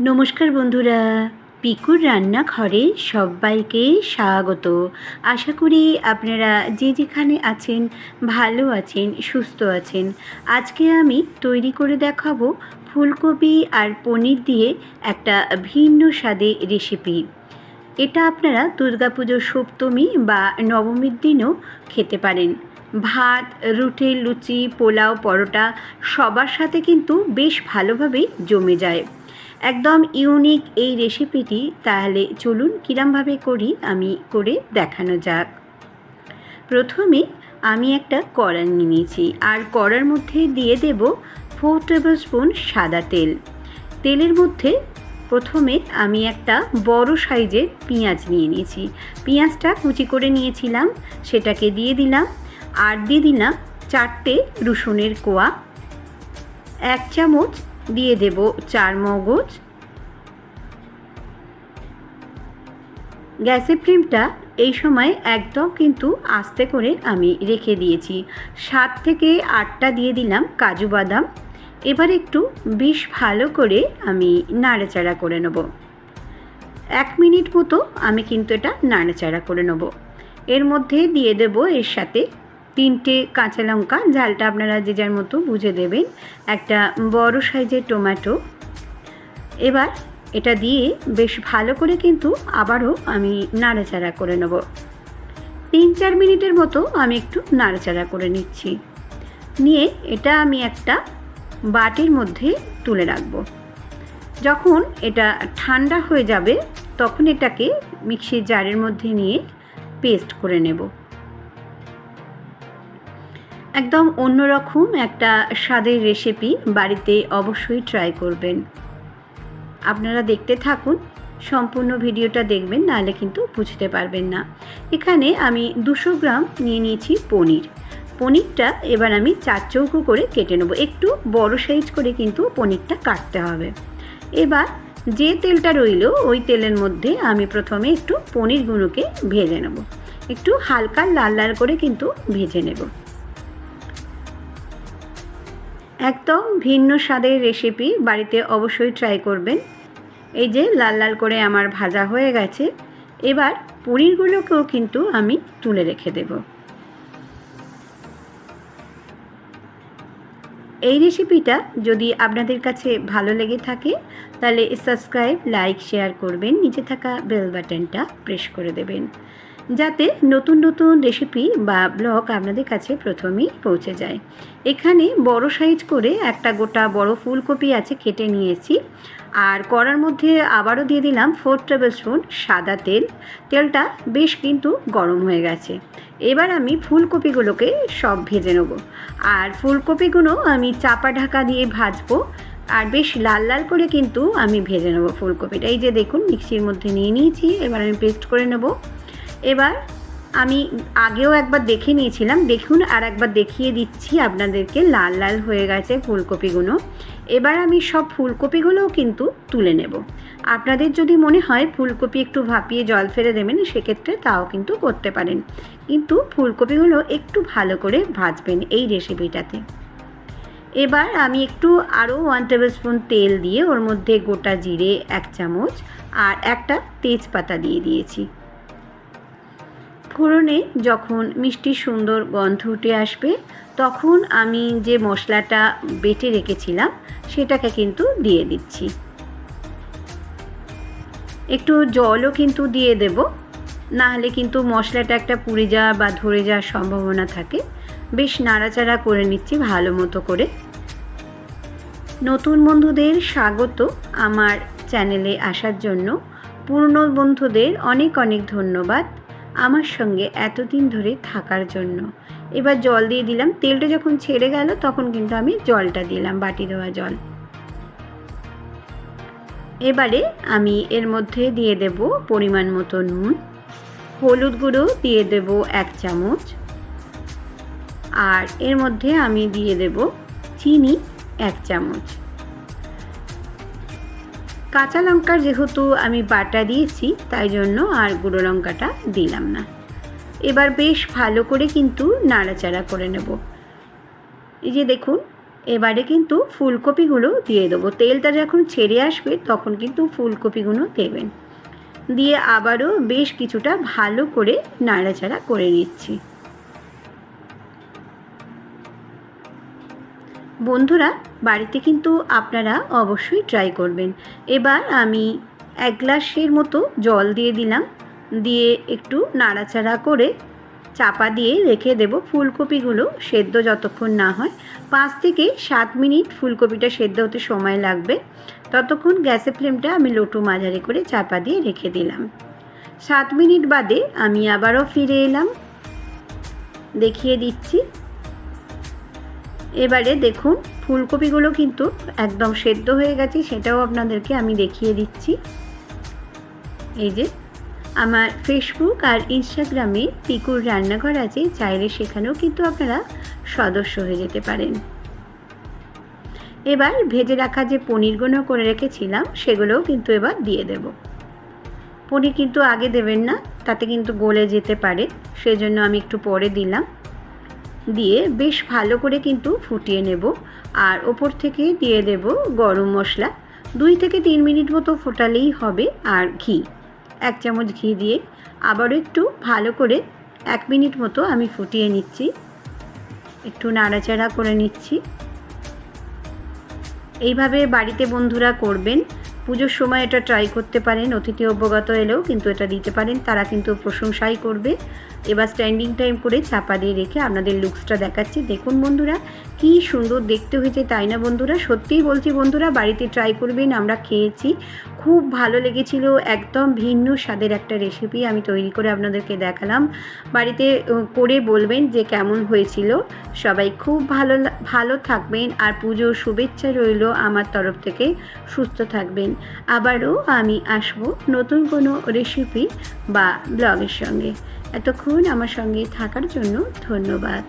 নমস্কার বন্ধুরা। পিকুর রান্নাঘরে সবাইকে স্বাগত। আশা করি আপনারা যে যেখানে আছেন, ভালো আছেন, সুস্থ আছেন। আজকে আমি তৈরি করে দেখাবো ফুলকপি আর পনির দিয়ে একটা ভিন্ন স্বাদে রেসিপি এটা আপনারা দুর্গাপুজোর সপ্তমী বা নবমীর দিনও খেতে পারেন। ভাত, রুটি, লুচি, পোলাও, পরোটা সবার সাথে কিন্তু বেশ ভালোভাবেই জমে যায়। একদম ইউনিক এই রেসিপিটি তাহলে চলুন কিরমভাবে করি আমি করে দেখানো যাক। প্রথমে আমি একটা কড়া নিয়ে নিয়েছি, আর কড়ার মধ্যে দিয়ে দেব ফোর টেবিল স্পুন সাদা তেল। তেলের মধ্যে প্রথমে আমি একটা বড় সাইজের পেঁয়াজ নিয়ে নিয়েছি। পেঁয়াজটা কুচি করে নিয়েছিলাম, সেটাকে দিয়ে দিলাম, আর দিয়ে দিলাম চারটে রসুনের কোয়া, এক চামচ দিয়ে দেব চার মগজ। গ্যাসের ফ্লেমটা এই সময় একদম কিন্তু আস্তে করে আমি রেখে দিয়েছি। সাত থেকে আটটা দিয়ে দিলাম কাজু বাদাম। এবার একটু বেশ ভালো করে আমি নাড়াচাড়া করে নেব। এক মিনিট মতো আমি কিন্তু এটা নাড়াচাড়া করে নেব। এর মধ্যে দিয়ে দেব এর সাথে তিনটে কাঁচা লঙ্কা, ঝালটা আপনারা যে যার মতো বুঝে দেবেন। একটা বড় সাইজের টমেটো। এবার এটা দিয়ে বেশ ভালো করে কিন্তু আবারও আমি নাড়াচাড়া করে নেব। তিন চার মিনিটের মতো আমি একটু নাড়াচাড়া করে নিচ্ছি। নিয়ে এটা আমি একটা বাটির মধ্যে তুলে রাখব। যখন এটা ঠান্ডা হয়ে যাবে, তখন এটাকে মিক্সির জারের মধ্যে নিয়ে পেস্ট করে নেব। একদম অন্যরকম একটা স্বাদের রেসিপি বাড়িতে অবশ্যই ট্রাই করবেন। আপনারা দেখতে থাকুন, সম্পূর্ণ ভিডিওটা দেখবেন, নাহলে কিন্তু বুঝতে পারবেন না। এখানে আমি দুশো গ্রাম নিয়ে নিয়েছি পনির। পনিরটা এবার আমি চার চৌকো করে কেটে নেব। একটু বড় সাইজ করে কিন্তু পনিরটা কাটতে হবে। এবার যে তেলটা রইল, ওই তেলের মধ্যে আমি প্রথমে একটু পনিরগুলোকে ভেজে নেব। একটু হালকা লাল লাল করে কিন্তু ভেজে নেব। একদম ভিন্ন স্বাদের রেসিপি বাড়িতে অবশ্যই ট্রাই করবেন। এই যে লাল লাল করে আমার ভাজা হয়ে গেছে, এবার পনিরগুলোকেও কিন্তু আমি তুলে রেখে দেব। এই রেসিপিটা যদি আপনাদের কাছে ভালো লেগে থাকে, তাহলে সাবস্ক্রাইব লাইক শেয়ার করবেন। নিচে থাকা বেল বাটনটা প্রেস করে দেবেন। যাতে নতুন নতুন রেসিপি বা ব্লগ আপনাদের কাছে প্রথমেই পৌঁছে যায়। এখানে বড় সাইজ করে একটা গোটা বড় ফুলকপি আছে কেটে নিয়েছি। আর কড়ার মধ্যে আবারও দিয়ে দিলাম ফোর টেবিল স্পুন সাদা তেল। তেলটা বেশ কিন্তু গরম হয়ে গেছে। এবার আমি ফুলকপিগুলোকে সব ভেজে নেব। আর ফুলকপিগুলো আমি চাপা ঢাকা দিয়ে ভাজবো। আর বেশ লাল লাল করে কিন্তু আমি ভেজে নেব ফুলকপিটা। এই যে দেখুন, মিক্সির মধ্যে নিয়ে নিয়েছি। এবার আমি পেস্ট করে নেব। এবার আমি আগেও একবার দেখে নিয়েছিলাম। দেখুন আর একবার দেখিয়ে দিচ্ছি, আপনাদেরকে লাল লাল হয়ে গেছে ফুলকপিগুলো। এবার আমি সব ফুলকপিগুলোও কিন্তু তুলে নেব। আপনাদের যদি মনে হয় ফুলকপি একটু ভাপিয়ে জল ফেলে দেবেন, সেক্ষেত্রে তাও কিন্তু করতে পারেন। কিন্তু ফুলকপিগুলো একটু ভালো করে ভাজবেন এই রেসিপিটাতে। এবার আমি একটু আরও ওয়ান টেবিল স্পুন তেল দিয়ে ওর মধ্যে গোটা জিরে এক চামচ আর একটা তেজপাতা দিয়ে দিয়েছি। ফোড়নে যখন মিষ্টি সুন্দর গন্ধ উঠে আসবে, তখন আমি যে মশলাটা বেটে রেখেছিলাম, সেটাকে কিন্তু দিয়ে দিচ্ছি। একটু জলও কিন্তু দিয়ে দেব, না হলে কিন্তু মশলাটা একটা পুড়ে যাওয়া বা ধরে যাওয়ার সম্ভাবনা থাকে। বেশ নাড়াচাড়া করে নিচ্ছি ভালো মতো করে। নতুন বন্ধুদের স্বাগত আমার চ্যানেলে আসার জন্য। পুরনো বন্ধুদের অনেক অনেক ধন্যবাদ। আমার সঙ্গে এতদিন ধরে থাকার জন্য। এবার জল দিয়ে দিলাম। তেলটা যখন ছেড়ে গেল, তখন কিন্তু আমি জলটা দিলাম, বাটি দেওয়া জল। এবারে আমি এর মধ্যে দিয়ে দেব পরিমাণ মতো নুন, হলুদ গুঁড়ো দিয়ে দেব এক চামচ, আর এর মধ্যে আমি দিয়ে দেব চিনি এক চামচ। কাঁচা লঙ্কার যেহেতু আমি বাটা দিয়েছি, তাই জন্য আর গুঁড়ো লঙ্কাটা দিলাম না। এবার বেশ ভালো করে কিন্তু নাড়াচাড়া করে নেব। এই যে দেখুন, এবারে কিন্তু ফুলকপিগুলো দিয়ে দেবো। তেলটা যখন ছেড়ে আসবে, তখন কিন্তু ফুলকপিগুলো দেবেন। দিয়ে আবারও বেশ কিছুটা ভালো করে নাড়াচাড়া করে নিচ্ছি। বন্ধুরা, বাড়িতে কিন্তু আপনারা অবশ্যই ট্রাই করবেন। এবার আমি এক গ্লাসের মতো জল দিয়ে দিলাম। দিয়ে একটু নাড়াচাড়া করে চাপা দিয়ে রেখে দেব। ফুলকপিগুলো সেদ্ধ যতক্ষণ না হয়। পাঁচ থেকে সাত মিনিট ফুলকপিটা সেদ্ধ হতে সময় লাগবে। ততক্ষণ গ্যাসের ফ্লেমটা আমি লোটু মাঝারি করে চাপা দিয়ে রেখে দিলাম। সাত মিনিট বাদে আমি আবারও ফিরে এলাম। দেখিয়ে দিচ্ছি। এবারে দেখুন, ফুলকপিগুলো কিন্তু একদম সেদ্ধ হয়ে গেছে, সেটাও আপনাদেরকে আমি দেখিয়ে দিচ্ছি। এই যে, আমার ফেসবুক আর ইনস্টাগ্রামে পিকুর রান্নাঘর আছে, চাইলে সেখানেও কিন্তু আপনারা সদস্য হয়ে যেতে পারেন। এবার ভেজে রাখা যে পনিরগুলো করে রেখেছিলাম, সেগুলোও কিন্তু এবার দিয়ে দেব। পনির কিন্তু আগে দেবেন না, তাতে কিন্তু গলে যেতে পারে, সেজন্য আমি একটু পরে দিলাম। দিয়ে বেশ ভালো করে কিন্তু ফুটিয়ে নেব। আর ওপর থেকে দিয়ে দেব গরম মশলা। দুই থেকে তিন মিনিট মতো ফোটালেই হবে। আর ঘি, এক চামচ ঘি দিয়ে আবারও একটু ভালো করে এক মিনিট মতো আমি ফুটিয়ে নিচ্ছি। একটু নাড়াচাড়া করে নিচ্ছি। এইভাবে বাড়িতে বন্ধুরা করবেন। পুজোর সময় এটা ট্রাই করতে পারেন। অতিথি অবগত এলেও কিন্তু এটা দিতে পারেন। তারা কিন্তু প্রশংসাই করবে। এবার স্ট্যান্ডিং টাইম করে চাপা দিয়ে রেখে আপনাদের লুকসটা দেখাচ্ছি। দেখুন বন্ধুরা, কি সুন্দর দেখতে হয়েছে তাই না বন্ধুরা? সত্যিই বলছি বন্ধুরা, বাড়িতে ট্রাই করবেন, আমরা খেয়েছি। খুব ভালো লেগেছিল, একদম ভিন্ন স্বাদের একটা রেসিপি আমি তৈরি করে আপনাদেরকে দেখালাম। বাড়িতে করে বলবেন যে কেমন হয়েছিল। সবাই খুব ভালো ভালো থাকবেন আর পুজোর শুভেচ্ছা রইল আমার তরফ থেকে। সুস্থ থাকবেন। আবারও আমি আসব নতুন কোনো রেসিপি বা ব্লগের সঙ্গে। এতক্ষণ আমার সঙ্গে থাকার জন্য ধন্যবাদ।